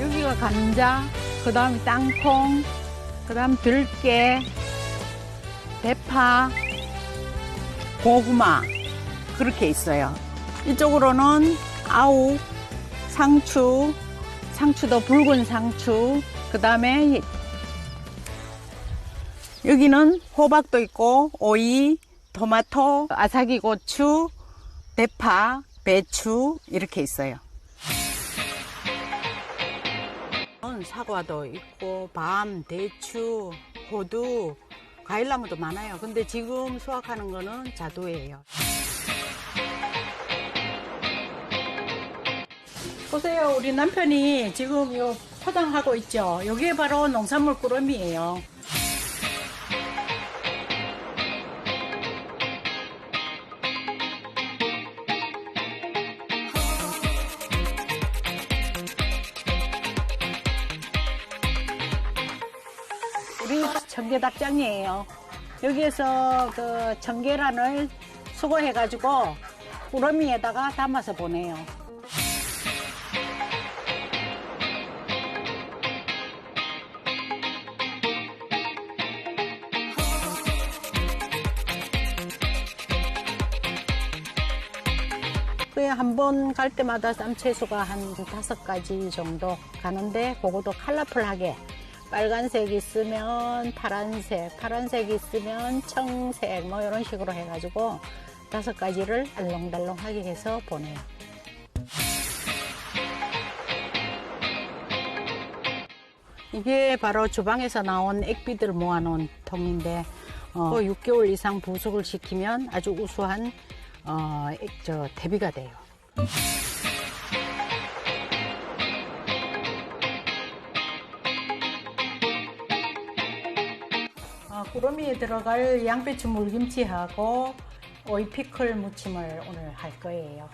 여기가 감자, 그 다음에 땅콩, 그 다음 들깨, 대파, 고구마 그렇게 있어요. 이쪽으로는 아욱, 상추, 상추도 붉은 상추, 그 다음에 여기는 호박도 있고 오이, 토마토, 아사기 고추, 대파, 배추 이렇게 있어요. 사과도 있고 밤, 대추, 호두, 과일나무도 많아요. 근데 지금 수확하는 거는 자두예요. 보세요, 우리 남편이 지금 요 포장하고 있죠. 여기에 바로 농산물 꾸러미예요. 우리 청계닭장이에요. 여기에서 그 청계란을 수거해가지고 꾸러미에다가 담아서 보내요. 한번 갈 때마다 쌈채소가 한 다섯 가지 정도 가는데 그것도 컬러풀하게 빨간색 있으면 파란색, 파란색 있으면 청색 뭐 이런 식으로 해가지고 다섯 가지를 알롱달롱하게 해서 보내요. 이게 바로 주방에서 나온 액비들 모아놓은 통인데 어, 6개월 이상 부숙을 시키면 아주 우수한 어, 액- 저 대비가 돼요. 구름이 들어갈 양배추 물김치하고 오이 피클 무침을 오늘 할 거예요.